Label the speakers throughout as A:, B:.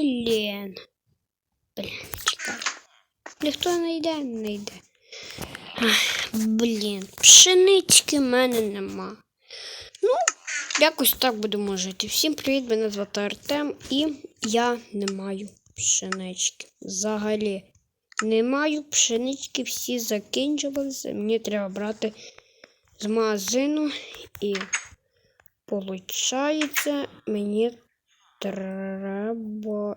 A: Блін. Блін, чекай. Ніхто не йде, не йде. Блін, пшенички в мене нема. Ну, якось так будемо жити. Всім привіт, мене звати Артем, і я не маю пшенички. Взагалі. Не маю пшенички, всі закінчилися. Мені треба брати з магазину і Получається, мені треба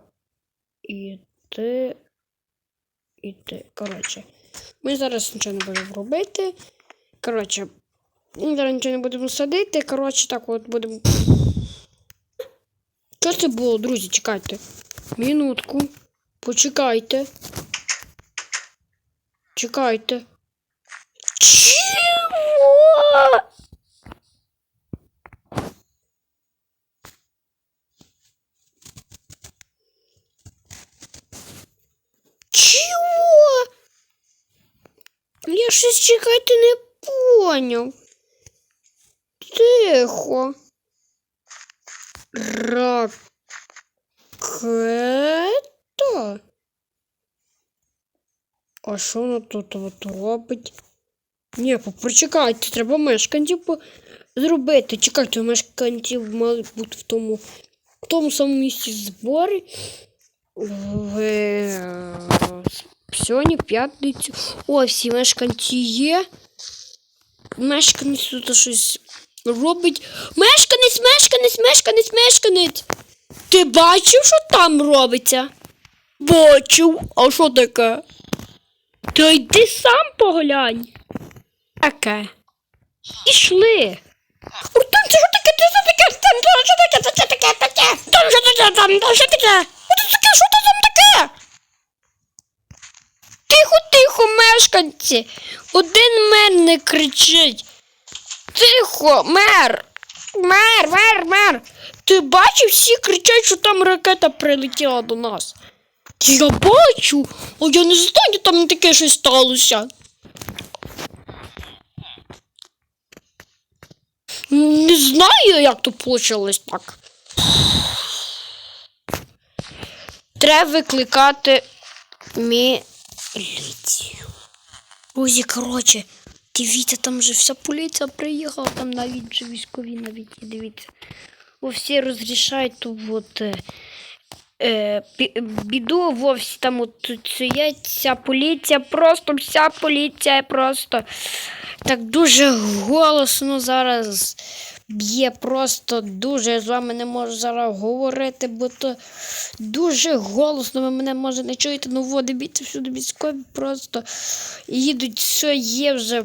A: іти. Іти. Коротше, ми зараз нічого не будемо робити. Коротше, ми зараз нічого не будемо садити. Коротше, так от будемо. Що це було, друзі? Чекайте. Минутку. Почекайте. Чекайте. Чего? Я щось чекати не поняв. Тихо. Ракета? А що вона тут от робить? Ні, почекайте, треба мешканців зробити. Чекайте, мешканців мали бути в тому, в тому самому місці зборі. В сьогодні п'ятницю. О, всі мешканці є. Мешканець тут щось робить. Мешканець, мешканець, мешканець, мешканець. Ти бачив, що там робиться? Бачив. А що таке? Та йди сам поглянь. Таке. Пішли. Артем, це що таке? Це що таке? Там що таке? Це що таке? Таке? Там що таке? Там там що таке? Що це таке? Що це там таке? Тихо, тихо, мешканці. Один мер не кричить. Тихо, мер. Мер, мер, мер. Ти бачив, всі кричать, що там ракета прилетіла до нас. Я бачу, а я не знаю, там таке щось сталося. Не знаю, як то почалось так. Треба викликати міліцію. Друзі, коротше, дивіться, там же вся поліція приїхала, там навіть вже військові навіть є, дивіться. Всі розрішають тут от, е, е, бі- біду, вовсі там от стоять вся поліція, просто вся поліція просто так дуже голосно зараз б'є, просто дуже з вами не можу зараз говорити, бо то дуже голосно, ви мене може не чуєте, ну во, дивіться, всюди військові просто їдуть, все є вже.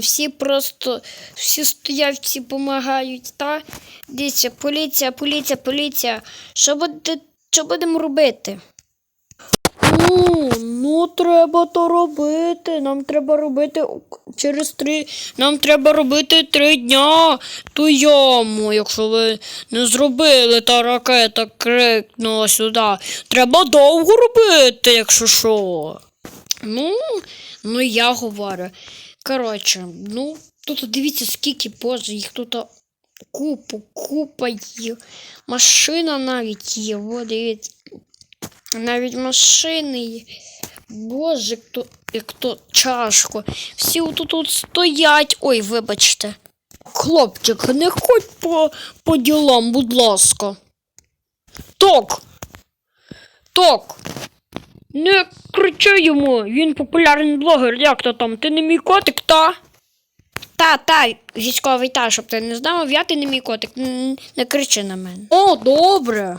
A: Всі просто, всі стоять, всі допомагають, та? Дивіться, поліція, поліція, поліція. Що, буде, що будемо робити? Ну, треба то робити. Нам треба робити через три. Нам треба робити три дня. То йому, якщо ви не зробили, та ракета крикнула сюди. Треба довго робити, якщо що. Ну, ну я говорю. Коротше, ну, тут дивіться, скільки боже, їх тут купу, купа їх. Машина навіть є. О, дивіться. Навіть машини є. Боже, як то, як то чашко. Всі тут тут стоять. Ой, вибачте. Хлопчик, не ходь по, по ділам, будь ласка. Ток. Ток. Не кричи йому, він популярний блогер, як то там? Ти не мій котик, та? Та, та, військовий та, щоб ти не знав, я ти не мій котик, не кричи на мене. О, добре.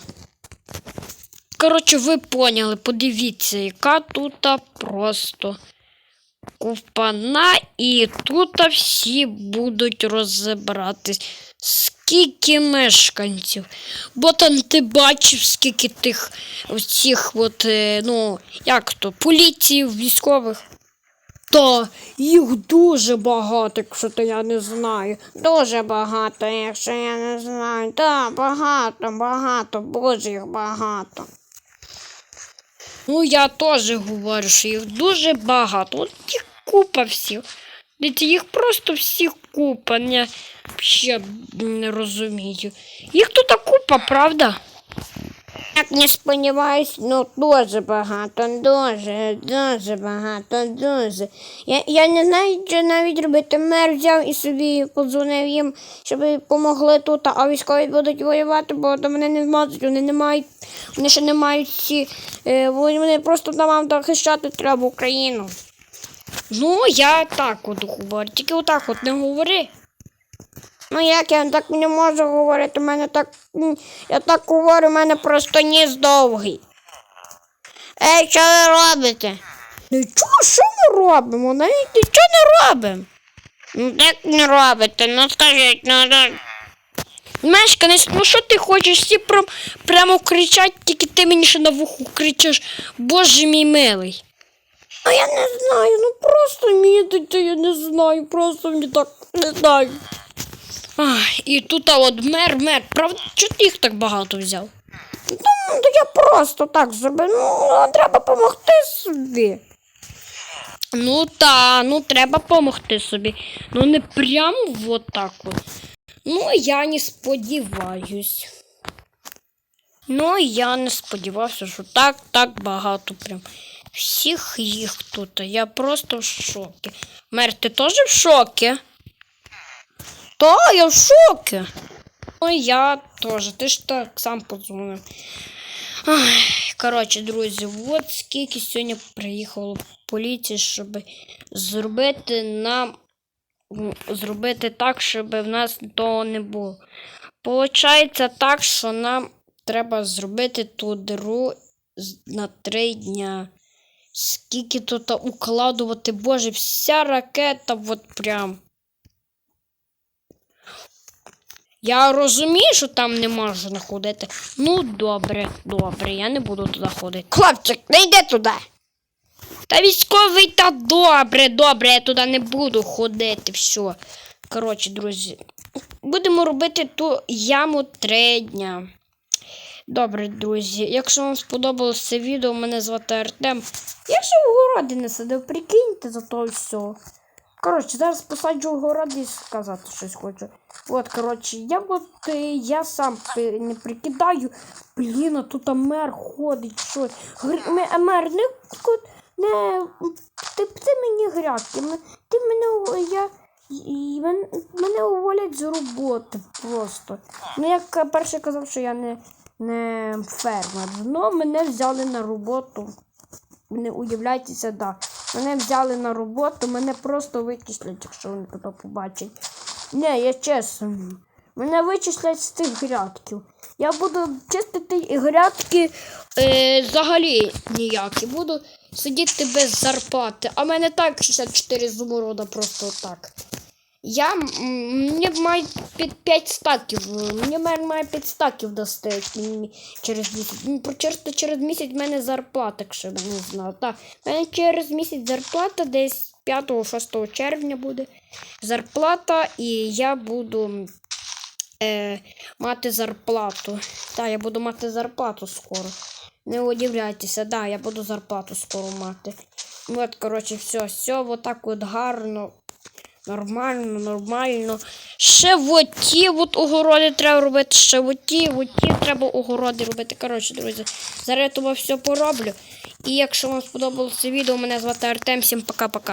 A: Коротше, ви поняли, подивіться, яка тут просто купана, і тут всі будуть розібратись. Скільки мешканців. Бо там ти бачив, скільки тих цих от, е, ну, як то, поліції, військових. Та їх дуже багато, якщо то я не знаю. Дуже багато, якщо я не знаю. Та багато, багато, боже їх багато. Ну, я теж говорю, що їх дуже багато. От їх купа всіх. Дивіться, їх просто всіх купа. Я ще не розумію. Їх тут купа, правда?
B: Як не сподіваюсь, ну дуже багато, дуже, дуже багато, дуже. Я, я не знаю, що навіть робити. Мер взяв і собі подзвонив їм, щоб допомогли тут, а військові будуть воювати, бо до мене не зможуть, вони не мають, вони ще не мають ці, е, вони вони просто нам захищати треба Україну.
A: Ну, я так от говорю, тільки отак от не говори.
B: Ну як я так не можу говорити, у мене так. Я так говорю, у мене просто ніс довгий. Ей, що ви робите?
A: Нічого, що ми робимо? Навіть нічого не робимо.
B: Ну як не робите? Ну скажіть, ну ну.
A: Мешканець, ну що ти хочеш? Всі прям, прямо кричать, тільки ти мені ще на вуху кричиш. Боже мій милий.
B: Ну я не знаю, ну просто мені я не знаю, просто мені так не знаю.
A: Ах, і тут от мер, мер, правда, чого ти їх так багато взяв?
B: Ну, то я просто так зробив. Ну, треба допомогти собі.
A: Ну та, ну треба помогти собі. Ну не прямо вот так от. Ну, я не сподіваюсь. Ну, я не сподівався, що так, так багато прям. Всіх їх тут. Я просто в шокі. Мер, ти теж в шокі? Та, я в шокі. Ну, я теж. Ти ж так сам подзвонив. Ай, коротше, друзі, от скільки сьогодні приїхало поліції, щоб зробити нам зробити так, щоб в нас того не було. Получається так, що нам треба зробити ту диру на три дня. Скільки тут укладувати, боже, вся ракета, от прям. Я розумію, що там не можна ходити. Ну, добре, добре, я не буду туди ходити.
B: Хлопчик, не йди туди.
A: Та військовий та добре, добре, я туди не буду ходити. Все. Коротше, друзі, будемо робити ту яму три дня. Добре, друзі, якщо вам сподобалось це відео, мене звати Артем. Я ще в городі не сидив, прикиньте за то все. Коротше, зараз посаджу в городі і сказати щось хочу. От, коротше, я от я сам не прикидаю. Блін, а тут мер ходить, що. Гр... Мер, не, не ти, ти мені грядки. Ти мене я. І мен- мене уволять з роботи просто. Ну, як перше казав, що я не, не фермер. Ну, мене взяли на роботу. Не уявляйтеся, да. Мене взяли на роботу, мене просто вичислять, якщо вони тебе побачать. Не, я чесно. Мене вичислять з тих грядків. Я буду чистити грядки е, взагалі ніякі. Буду сидіти без зарплати. А мене так 64 зуморода просто так. Я мені має під 5 стаків. Мені має 5 стаків м, через місяць. Ну, Через, через місяць в мене зарплата, якщо ви не знали. Так, в мене через місяць зарплата десь 5-6 червня буде зарплата, і я буду е, мати зарплату. Так, я буду мати зарплату скоро. Не удивляйтеся, да, я буду зарплату скоро мати. От, коротше, все, все, вот так от гарно. Нормально, нормально. Ще от ті от огороди треба робити, ще от ті, от ті треба огороди робити. Коротше, друзі, зараз я тобі все пороблю. І якщо вам сподобалося відео, мене звати Артем. Всім пока-пока.